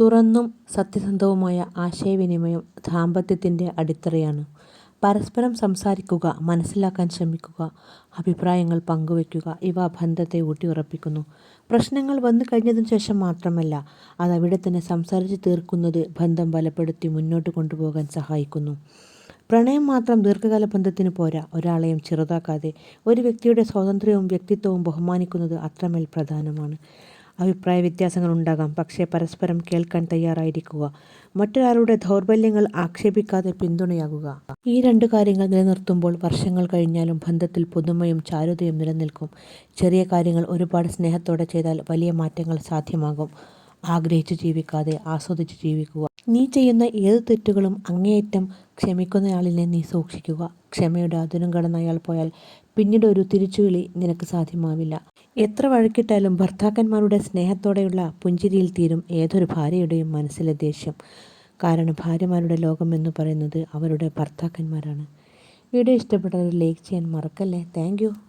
തുറന്നും സത്യസന്ധവുമായ ആശയവിനിമയം ദാമ്പത്യത്തിന്റെ അടിത്തറയാണ്. പരസ്പരം സംസാരിക്കുക, മനസ്സിലാക്കാൻ ശ്രമിക്കുക, അഭിപ്രായങ്ങൾ പങ്കുവയ്ക്കുക ഇവ ബന്ധത്തെ ഊട്ടിയുറപ്പിക്കുന്നു. പ്രശ്നങ്ങൾ വന്നു വന്നുകഴിഞ്ഞതിനു ശേഷം മാത്രമല്ല, അതവിടെത്തന്നെ സംസാരിച്ചു തീർക്കുന്നത് ബന്ധം ബലപ്പെടുത്തി മുന്നോട്ട് കൊണ്ടുപോകാൻ സഹായിക്കുന്നു. പ്രണയം മാത്രം ദീർഘകാല ബന്ധത്തിന് പോരാ. ഒരാളെയും ചെറുതാക്കാതെ ഒരു വ്യക്തിയുടെ സ്വാതന്ത്ര്യവും വ്യക്തിത്വവും ബഹുമാനിക്കുന്നത് അത്രമേൽ പ്രധാനമാണ്. അഭിപ്രായ വ്യത്യാസങ്ങൾ ഉണ്ടാകാം, പക്ഷേ പരസ്പരം കേൾക്കാൻ തയ്യാറായിരിക്കുക. മറ്റൊരാളുടെ ദൗർബല്യങ്ങൾ ആക്ഷേപിക്കാതെ പിന്തുണയാകുക. ഈ രണ്ട് കാര്യങ്ങൾ നിലനിർത്തുമ്പോൾ വർഷങ്ങൾ കഴിഞ്ഞാലും ബന്ധത്തിൽ പുതുമയും ചാരുതയും നിലനിൽക്കും. ചെറിയ കാര്യങ്ങൾ ഒരുപാട് സ്നേഹത്തോടെ ചെയ്താൽ വലിയ മാറ്റങ്ങൾ സാധ്യമാകും. ആഗ്രഹിച്ചു ജീവിക്കാതെ ആസ്വദിച്ചു ജീവിക്കുക. നീ ചെയ്യുന്ന ഏത് തെറ്റുകളും അങ്ങേയറ്റം ക്ഷമിക്കുന്നയാളിനെ നീ സൂക്ഷിക്കുക. ക്ഷമയുടെ അതിരും കടന്ന് അയാൾ പോയാൽ പിന്നീട് ഒരു തിരിച്ചുവിളി നിനക്ക് സാധ്യമാവില്ല. എത്ര വഴക്കിട്ടാലും ഭർത്താക്കന്മാരുടെ സ്നേഹത്തോടെയുള്ള പുഞ്ചിരിയിൽ തീരും ഏതൊരു ഭാര്യയുടെയും മനസ്സിലെ ദേഷ്യം. കാരണം ഭാര്യമാരുടെ ലോകം എന്ന് പറയുന്നത് അവരുടെ ഭർത്താക്കന്മാരാണ്. വീഡിയോ ഇഷ്ടപ്പെട്ടവർ ലൈക്ക് ചെയ്യാൻ മറക്കല്ലേ. താങ്ക്